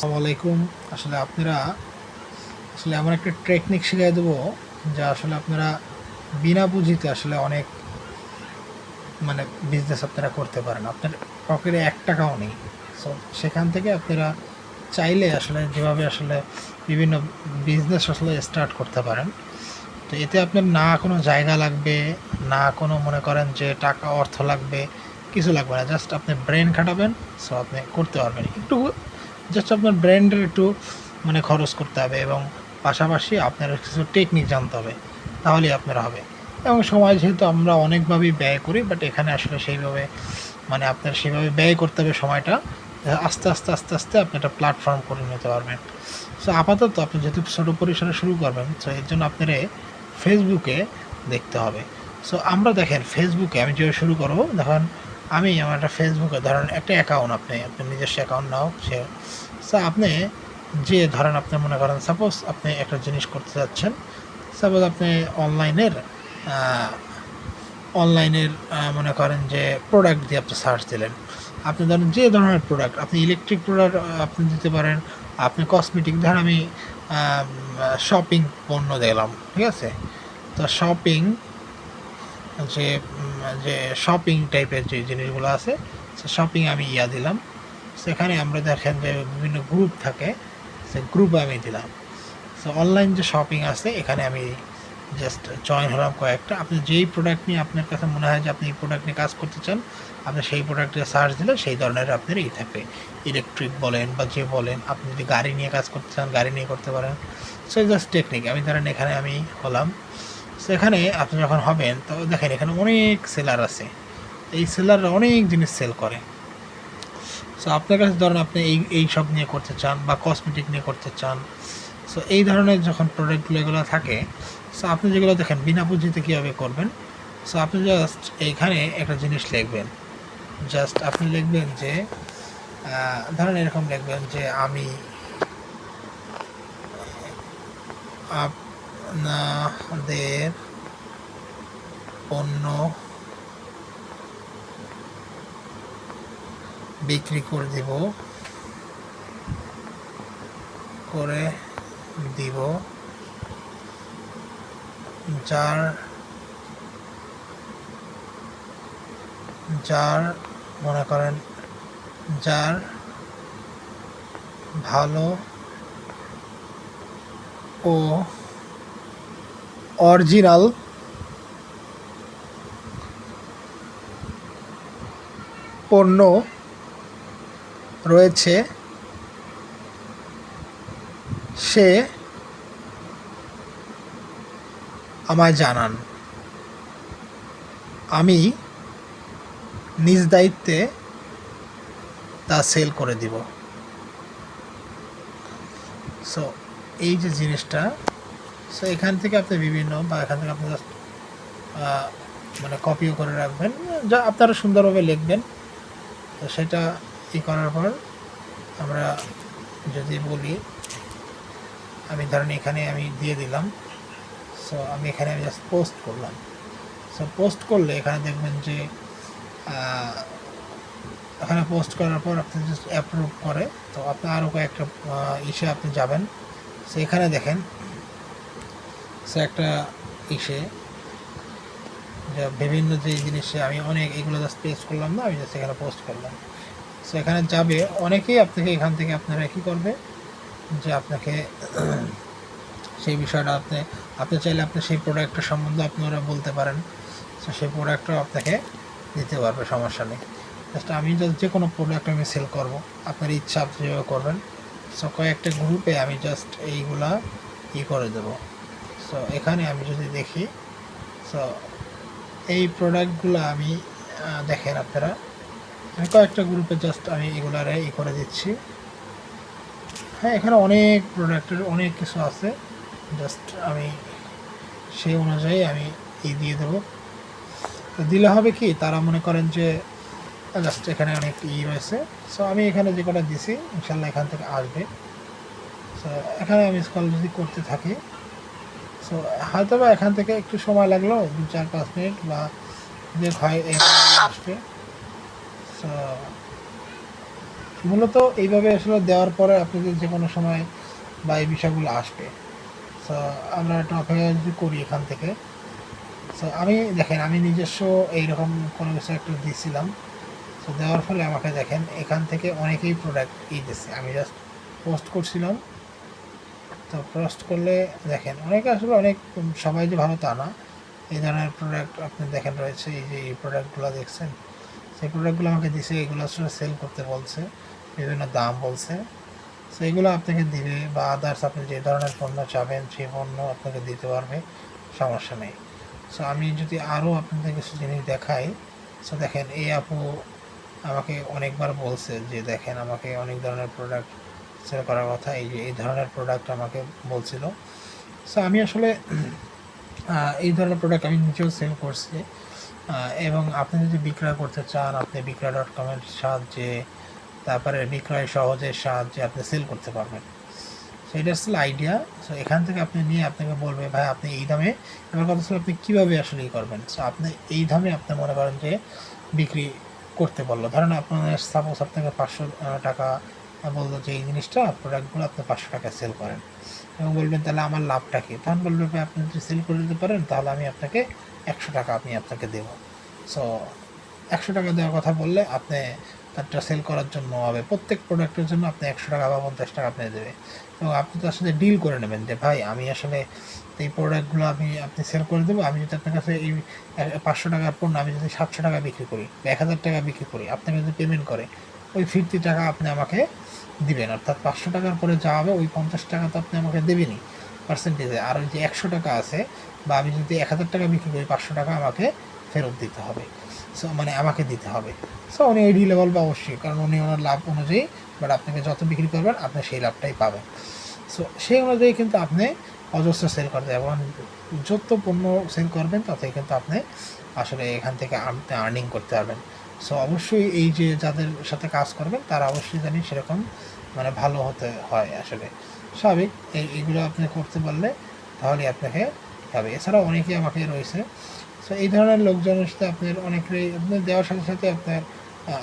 আসসালামু আলাইকুম। আসলে আপনারা, আসলে এমন একটা টেকনিক শিখিয়ে দেবো যা আসলে আপনারা বিনা পুঁজিতে আসলে অনেক মানে বিজনেস আপনারা করতে পারেন। আপনার পকেটে এক টাকাও নেই। সো সেখান থেকে আপনারা চাইলে আসলে যেভাবে আসলে বিভিন্ন বিজনেস আসলে স্টার্ট করতে পারেন। তো এতে আপনার না কোনো জায়গা লাগবে, না কোনো মনে করেন যে টাকা অর্থ লাগবে, কিছু লাগবে না। জাস্ট আপনি ব্রেন খাটাবেন সো আপনি করতে পারবেন। একটু জাস্ট আপনার ব্র্যান্ডের একটু মানে খরচ করতে হবে এবং পাশাপাশি আপনার কিছু টেকনিক জানতে হবে, তাহলেই আপনার হবে। এবং সময় যেহেতু আমরা অনেকভাবেই ব্যয় করি বাট এখানে আসলে সেইভাবে মানে আপনার সেইভাবে ব্যয় করতে হবে সময়টা, আস্তে আস্তে আস্তে আস্তে আপনি একটা প্ল্যাটফর্ম করে নিতে পারবেন। সো আপাতত আপনি যেহেতু ছোটো পরিসরে শুরু করবেন সো এর জন্য আপনার ফেসবুকে দেখতে হবে। সো আমরা দেখেন ফেসবুকে আমি যেভাবে শুরু করব, দেখেন আমি আমার একটা ফেসবুকে ধরেন একটা অ্যাকাউন্ট আপনি আপনি নিজস্ব অ্যাকাউন্ট নাও, সে আপনি যে, ধরেন আপনি মনে করেন সাপোজ আপনি একটা জিনিস করতে যাচ্ছেন সাপোজ আপনি অনলাইনের অনলাইনের মনে করেন যে প্রোডাক্ট দিয়ে আপনি সার্চ দিলেন। আপনি ধরেন যে ধরনের প্রোডাক্ট আপনি ইলেকট্রিক প্রোডাক্ট আপনি দিতে পারেন, আপনি কসমেটিক ধরেন আমি শপিং পণ্য দিলাম ঠিক আছে? তো শপিং যে যে শপিং টাইপের যে জিনিসগুলো আছে, সে শপিং আমি ইয়া দিলাম। সেখানে আমরা দেখেন যে বিভিন্ন গ্রুপ থাকে সে গ্রুপ আমি দিলাম। সো অনলাইন যে শপিং আছে, এখানে আমি জাস্ট জয়েন হলাম কয়েকটা। আপনি যেই প্রোডাক্ট নিয়ে আপনার কাছে মনে হয় যে আপনি এই প্রোডাক্ট নিয়ে কাজ করতে চান, আপনি সেই প্রোডাক্টে সার্চ দিলে সেই ধরনের আপনার এই থাকবে ইলেকট্রিক বলেন বা যে বলেন, আপনি যদি গাড়ি নিয়ে কাজ করতে চান, গাড়ি নিয়ে করতে পারেন। সো জাস্ট টেকনিক আমি ধরেন এখানে আমি হলাম। এখানে আপনি যখন হবেন, তো দেখেন এখানে অনেক সেলার আছে। এই সেলাররা অনেক জিনিস সেল করে। সো আপনার কাছে ধরেন আপনি এই এই সব নিয়ে করতে চান বা কসমেটিক নিয়ে করতে চান। সো এই ধরনের যখন প্রোডাক্টগুলো এগুলো থাকে সো আপনি যেগুলো দেখেন, বিনা পুঁজিতে কীভাবে করবেন? সো আপনি জাস্ট এইখানে একটা জিনিস লিখবেন। জাস্ট আপনি লিখবেন যে ধরেন এরকম লিখবেন যে, আমি আপনাদের পণ্য বিক্রি করে দিব। করে দিব। যার যার মনে করেন যার ভালো ও অরিজিনাল। পণ্য রয়েছে। সে আমায় জানান। আমি নিজ দায়িত্বে তা সেল করে দিব। সো এই যে জিনিসটা সো এখান থেকে আপনি বিভিন্ন বা এখান থেকে আপনি আহ, মানে কপিও করে রাখবেন। যা আপনারা সুন্দরভাবে লিখবেন। তো সেটা ই করার পর আমরা যদি বলি আমি ধরেন এখানে আমি দিয়ে দিলাম। সো আমি এখানে আমি জাস্ট পোস্ট করলাম। সো পোস্ট করলে এখানে দেখবেন যে এখানে পোস্ট করার পর আপনি জাস্ট অ্যাপ্রুভ করে। তো আপনি আরও কয়েকটা ইসে আপনি যাবেন। সো এখানে দেখেন সে একটা ইসে যে বিভিন্ন যে জিনিসে আমি অনেক এগুলো জাস্ট পেস্ট করলাম না, আমি জাস্ট এখানে পোস্ট করলাম। সো এখানে যাবে, অনেকেই আপনাকে এখান থেকে আপনারা কী করবে? যে আপনাকে সেই বিষয়টা আপনি আপনি চাইলে আপনি সেই প্রোডাক্টের সম্বন্ধে আপনারা বলতে পারেন। তো সেই প্রোডাক্টটাও আপনাকে দিতে পারবে, সমস্যা নেই। জাস্ট আমি জাস্ট যে কোনো প্রোডাক্ট আমি সেল করব, আপনার ইচ্ছা আপনি যেভাবে করবেন। সো কয়েকটা গ্রুপে আমি জাস্ট এইগুলা ই করে দেবো। সো এখানে আমি যদি দেখি সো এই প্রোডাক্টগুলো আমি দেখেন আপনারা। আমি কয়েকটা গ্রুপে জাস্ট আমি এগুলারে ই করে দিচ্ছি। হ্যাঁ এখানে অনেক প্রোডাক্টের অনেক কিছু আছে। জাস্ট আমি সেই অনুযায়ী আমি ই দিয়ে দেবো। দিলে হবে কি, তারা মনে করেন যে জাস্ট এখানে অনেক ই রয়েছে। সো আমি এখানে যে কটা দিছি, ইনশাল্লাহ এখান থেকে আসবে। সো এখানে আমি স্কল যদি করতে থাকি সো হয়তো বা এখান থেকে একটু সময় লাগল, দু চার পাঁচ মিনিট, বা যে হয় আসবে। সো মূলত এইভাবে আসলে দেওয়ার পরে আপনি যদি যে কোনো সময় বা এই বিষয়গুলো আসবে। সো আমরা একটা অপেক্ষা যদি করি এখান থেকে। সো আমি দেখেন, আমি নিজস্ব এইরকম কোনো কিছু একটা দিয়েছিলাম সো দেওয়ার ফলে আমাকে দেখেন, এখান থেকে অনেকেই প্রোডাক্ট ই দিচ্ছে আমি জাস্ট পোস্ট করছিলাম। তো পোস্ট করলে দেখেন, অনেকে আসলে অনেক, সবাই যে ভালো তা না। এই ধরনের প্রোডাক্ট আপনি দেখেন রয়েছে, এই যে এই প্রোডাক্টগুলো দেখছেন। সেই প্রোডাক্টগুলো আমাকে দিছে, এগুলো আসলে সেল করতে বলছে, বিভিন্ন দাম বলছে। সো এগুলো আপনাকে দিবে বা আদার্স আপনি যে ধরনের পণ্য চাবেন, সেই পণ্য আপনাকে দিতে পারবে, সমস্যা নেই। সো আমি যদি আরও আপনাদের কিছু জিনিস দেখাই সো দেখেন, এই আপু আমাকে অনেকবার বলছে যে, দেখেন, আমাকে অনেক ধরনের প্রোডাক্ট সেল করার কথা, এই যে, এই ধরনের প্রোডাক্ট আমাকে বলছিল। সো আমি আসলে এই ধরনের প্রোডাক্ট আমি নিজেও সেল করছি। এবং আপনি যদি বিক্রয় করতে চান, আপনি বিক্রয় ডট কমের সাহায্যে, তারপরে বিক্রয় সহজের সাহায্যে আপনি সেল করতে পারবেন। সেটা আসলে আইডিয়া সো এখান থেকে আপনি নিয়ে আপনাকে বলবে, ভাই, আপনি এই দামে এবার কথা হচ্ছে আপনি কীভাবে আসলে ই করবেন? সো আপনি এই দামে আপনি মনে করেন যে, বিক্রি করতে বলল। ধরেন আপনার সাপোজ আপনাকে পাঁচশো টাকা বলল যে, এই জিনিসটা প্রোডাক্টগুলো আপনি পাঁচশো টাকায় সেল করেন। এবং বলবেন, তাহলে আমার লাভটা কি? তখন বলবে ভাই আপনি যদি সেল করে দিতে পারেন, তাহলে আমি আপনাকে একশো টাকা আমি আপনাকে দেবো। সো একশো টাকা দেওয়ার কথা বললে আপনি তারটা সেল করার জন্য হবে। প্রত্যেক প্রোডাক্টের জন্য আপনি একশো টাকা বা পঞ্চাশ টাকা আপনি দেবে। এবং আপনি তার সাথে ডিল করে নেবেন যে, ভাই, আমি আসলে এই প্রোডাক্টগুলো আমি, আপনি সেল করে দেবো। আমি যদি আপনার কাছে এই পাঁচশো টাকার পণ্য আমি যদি সাতশো টাকা বিক্রি করি এক হাজার টাকা বিক্রি করি, আপনাকে যদি পেমেন্ট করে, ওই ফিরতি টাকা আপনি আমাকে দিবেন। অর্থাৎ পাঁচশো টাকার পরে যা হবে, ওই পঞ্চাশ টাকা তো আপনি আমাকে দেবেনই পার্সেন্টেজে আর ওই যে একশো টাকা আছে, বা আমি যদি এক হাজার টাকা বিক্রি করি, পাঁচশো টাকা আমাকে ফেরত দিতে হবে। সো মানে আমাকে দিতে হবে। সো উনি এই ডিলে বলবে অবশ্যই, কারণ উনি ওনার লাভ অনুযায়ী বাট আপনাকে যত বিক্রি করবেন, আপনি সেই লাভটাই পাবেন। সো সেই অনুযায়ী কিন্তু আপনি অজস্র সেল করতে এবং যত পণ্য সেল করবেন, ততই কিন্তু আপনি আসলে এখান থেকে আর্নিং করতে পারবেন। সো অবশ্যই এই যে যাদের সাথে কাজ করবেন, তারা অবশ্যই জানি সেরকম মানে ভালো হতে হয় আসলে। স্বাভাবিক, এই এগুলো আপনি করতে পারলে তাহলে আপনাকে হবে। এছাড়াও অনেকেই আমাকে রয়েছে। সো এই ধরনের লোকজনের সাথে আপনার অনেকেই আপনার দেওয়ার সাথে সাথে আপনার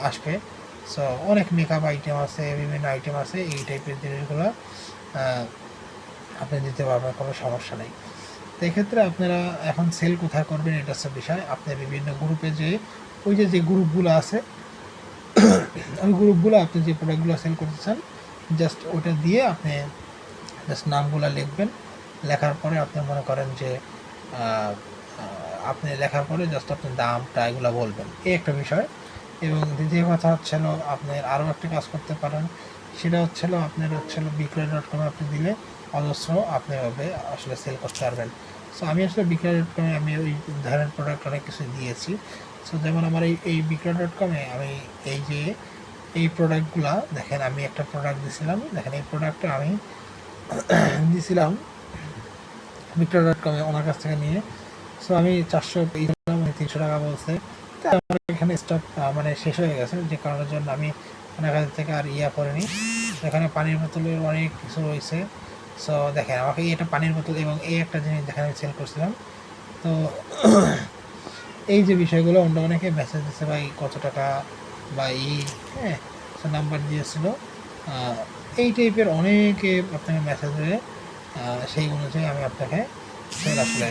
আসবে। সো অনেক মেকআপ আইটেম আছে, বিভিন্ন আইটেম আছে, এই টাইপের জিনিসগুলো আপনি দিতে পারবেন, কোনো সমস্যা নেই। তো এক্ষেত্রে আপনারা এখন সেল কোথায় করবেন, এটা হচ্ছে বিষয়। আপনি বিভিন্ন গ্রুপে যে ওই যে যে গ্রুপগুলো আছে, ওই গ্রুপগুলো আপনি যে প্রোডাক্টগুলো সেল করতে চান জাস্ট ওটা দিয়ে আপনি জাস্ট নামগুলো লিখবেন। লেখার পরে আপনি মনে করেন যে আপনি লেখার পরে জাস্ট আপনি দামটা এগুলো বলবেন। এই একটা বিষয়। এবং দ্বিতীয় কথা হচ্ছিল আপনার আরও একটা কাজ করতে পারেন। সেটা হচ্ছিল আপনার হচ্ছিল বিক্রয় ডট কমে আপনি দিলে অজস্র আপনি এভাবে আসলে সেল করতে পারবেন। সো আমি আসলে বিক্রয় ডট কমে আমি ওই ধরনের প্রোডাক্ট অনেক কিছু দিয়েছি। সো যেমন আমার এই এই বিক্রয় ডট কমে আমি এই যে, এই প্রোডাক্টগুলা দেখেন আমি একটা প্রোডাক্ট দিয়েছিলাম দেখেন এই প্রোডাক্টটা আমি দিয়েছিলাম বিক্রয় ডট কমে ওনার কাছ থেকে নিয়ে। সো আমি চারশো উনি তিনশো টাকা বলছে। আমার এখানে স্টক মানে শেষ হয়ে গেছে, যে কারণের জন্য আমি ওনার কাছ থেকে আর ইয়া করিনি। এখানে পানির বোতলের অনেক কিছু রয়েছে। সো দেখেন আমাকে একটা পানির বোতল এবং এই একটা জিনিস দেখেন আমি সেল করছিলাম। তো এই যে বিষয়গুলো, অন্য অনেকে মেসেজ দিচ্ছে ভাই, কত টাকা? বা এই হ্যাঁ নাম্বার দিয়েছিল। এই টাইপের অনেকে আপনাকে মেসেজ দেবে সেই অনুযায়ী আমি আপনাকে সেল আসলে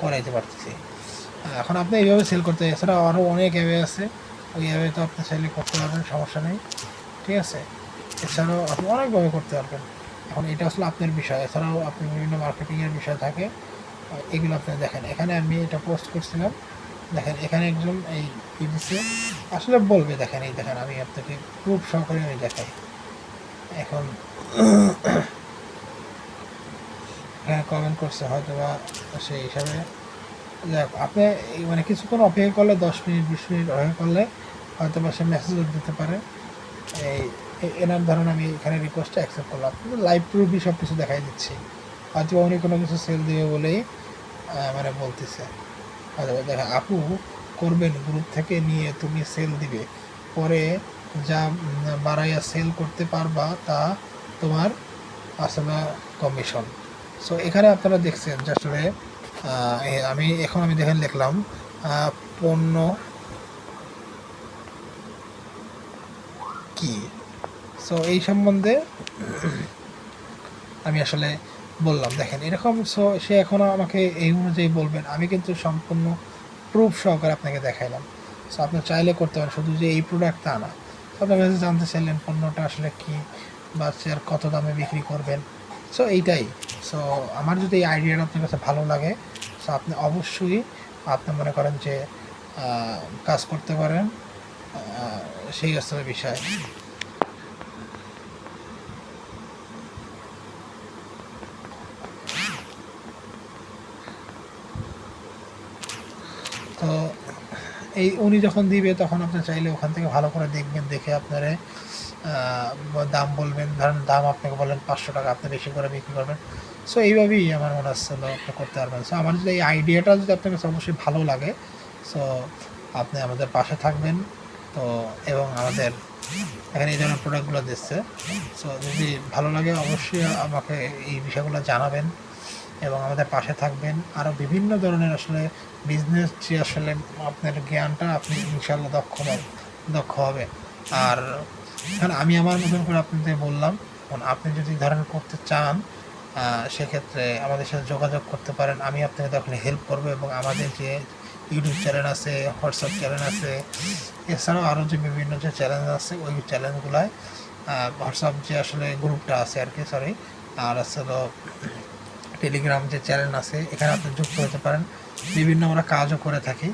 করাইতে পারতেছি। এখন আপনি এইভাবে সেল করতে এছাড়া আরও অনেক অ্যাপে আছে। ওই অ্যাপে তো আপনি সেল করতে পারবেন, সমস্যা নেই। ঠিক আছে? এছাড়াও আপনি অনেকভাবে করতে পারবেন। এখন এটা আসলে আপনার বিষয়। এছাড়াও আপনি বিভিন্ন মার্কেটিংয়ের বিষয় থাকে এগুলো আপনি দেখেন। এখানে আমি এটা পোস্ট করছিলাম। দেখেন, এখানে একজন এই দিচ্ছে আসলে বলবে, দেখেন, এই দেখেন, আমি আপনাকে প্রুফ সহকারে আমি দেখাই। এখন হ্যাঁ কমেন্ট করছে হয়তো বা সেই হিসাবে। যাক, আপনি মানে কিছুক্ষণ অপেক্ষা করলে, দশ মিনিট, বিশ মিনিট অপেক্ষা করলে হয়তো বা সে মেসেজ দিতে পারে। এই এনার ধরুন আমি এখানে রিকোয়েস্টটা অ্যাকসেপ্ট করলাম। লাইভ প্রুফই সব কিছু দেখাই দিচ্ছি। হয়তো উনি কোনো কিছু সেল দেবে বলেই মানে বলতেছে। দেখা আপু করবেন গ্রুপ থেকে নিয়ে তুমি সেল দিবে। পরে যা বাড়াইয়া সেল করতে পারবা তা তোমার আসলে কমিশন সো এখানে আপনারা দেখছেন যে আসলে আমি এখন আমি দেখেন লিখলাম পণ্য কি? সো এই সম্বন্ধে আমি আসলে বললাম, দেখেন, এরকম সো এখনও আমাকে এই অনুযায়ী বলবেন। আমি কিন্তু সম্পূর্ণ প্রুফ সহকারে আপনাকে দেখাইলাম। সো আপনি চাইলে করতে পারেন। শুধু যে এই প্রোডাক্ট তা না। আপনার কাছে জানতে চাইলেন পণ্যটা আসলে কী বা আর কত দামে বিক্রি করবেন। সো এইটাই। সো আমার যদি এই আইডিয়াটা আপনার কাছে ভালো লাগে সো আপনি অবশ্যই আপনি মনে করেন যে কাজ করতে পারেন সেই আসলে বিষয় তো এই উনি যখন দিবে, তখন আপনি চাইলে ওখান থেকে ভালো করে দেখবেন, দেখে আপনারে দাম বলবেন। ধরেন দাম আপনাকে বলেন পাঁচশো টাকা, আপনি বেশি করে বিক্রি করবেন। সো এইভাবেই আমার মনে হচ্ছে আপনি করতে পারবেন। সো আমার যদি এই আইডিয়াটা যদি আপনার কাছে অবশ্যই ভালো লাগে সো আপনি আমাদের পাশে থাকবেন। তো, এবং আমাদের এখানে এই ধরনের প্রোডাক্টগুলো দিচ্ছে। সো যদি ভালো লাগে, অবশ্যই আমাকে এই বিষয়গুলো জানাবেন। এবং আমাদের পাশে থাকবেন। আরও বিভিন্ন ধরনের আসলে বিজনেস যে আসলে আপনার জ্ঞানটা আপনি ইনশাল্লাহ দক্ষ দক্ষ হবে আর আমি আমার মতন করে আপনাদের বললাম আপনি যদি ধরেন করতে চান সেক্ষেত্রে আমাদের সাথে যোগাযোগ করতে পারেন। আমি আপনাকে তখন হেল্প করব এবং আমাদের যে ইউটিউব চ্যানেল আছে হোয়াটসঅ্যাপ চ্যানেল আছে, এছাড়াও আরও যে বিভিন্ন যে চ্যানেল আছে, ওই চ্যানেলগুলায় হোয়াটসঅ্যাপ যে আসলে গ্রুপটা আছে আর কি সরি আর আসলে টেলিগ্রাম যে চ্যানেল আছে, এখানে আপনি যুক্ত হতে পারেন। বিভিন্ন আমরা কাজও করে থাকি।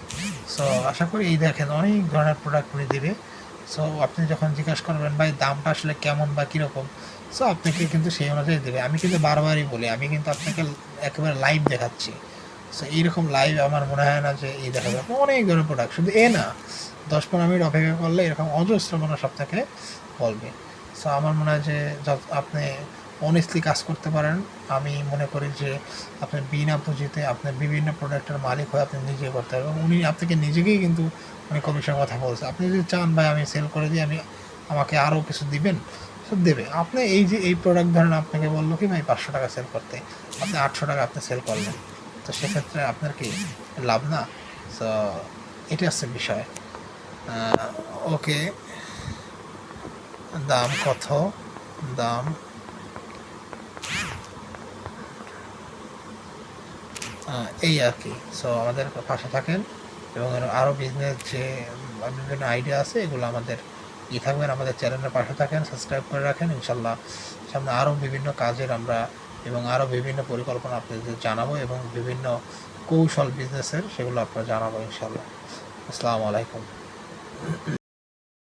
সো আশা করি এই দেখেন অনেক ধরনের প্রোডাক্ট উনি দেবে। সো আপনি যখন জিজ্ঞাসা করবেন, ভাই, দামটা আসলে কেমন বা কীরকম? সো আপনাকে কিন্তু সেই অনুযায়ী দেবে। আমি কিন্তু বারবারই বলি, আমি কিন্তু আপনাকে একেবারে লাইভ দেখাচ্ছি। সো এইরকম লাইভ আমার মনে হয় না যে এই দেখা যাবে অনেক ধরনের প্রোডাক্ট শুধু এ না। দশ পনেরো মিনিট অপেক্ষা করলে এরকম অজস্র মানুষ আপনাকে বলবে। সো আমার মনে হয় যে আপনি অনেস্টলি কাজ করতে পারেন। আমি মনে করি যে আপনি বিনা পুঁজিতে আপনার বিভিন্ন প্রোডাক্টের মালিক হয়ে আপনি নিজে করতে পারবেন। উনি আপনাকে নিজেকেই কিন্তু উনি কমিশনের কথা বলছে। আপনি যদি চান ভাই আমি সেল করে দিই, আমি আমাকে আরও কিছু দিবেন, সব দেবে। আপনি এই যে এই প্রোডাক্ট ধরেন আপনাকে বলল কি, ভাই, পাঁচশো টাকা সেল করতে। আপনি আটশো টাকা আপনি সেল করলেন। তো সেক্ষেত্রে আপনার কি লাভ না? তো এটা হচ্ছে বিষয়। ওকে দাম কত? দাম এই আর কি। সো আমাদের পাশে থাকেন এবং আরও বিজনেস যে বিভিন্ন আইডিয়া আছে, এগুলো আমাদের ই থাকবেন, আমাদের চ্যানেলের পাশে থাকেন সাবস্ক্রাইব করে রাখেন, ইনশাল্লাহ সামনে আরও বিভিন্ন কাজের আমরা এবং আরও বিভিন্ন পরিকল্পনা আপনাদের জানাব এবং বিভিন্ন কৌশল বিজনেসের সেগুলো আপনারা জানাব, ইনশাল্লাহ। আসসালামু আলাইকুম।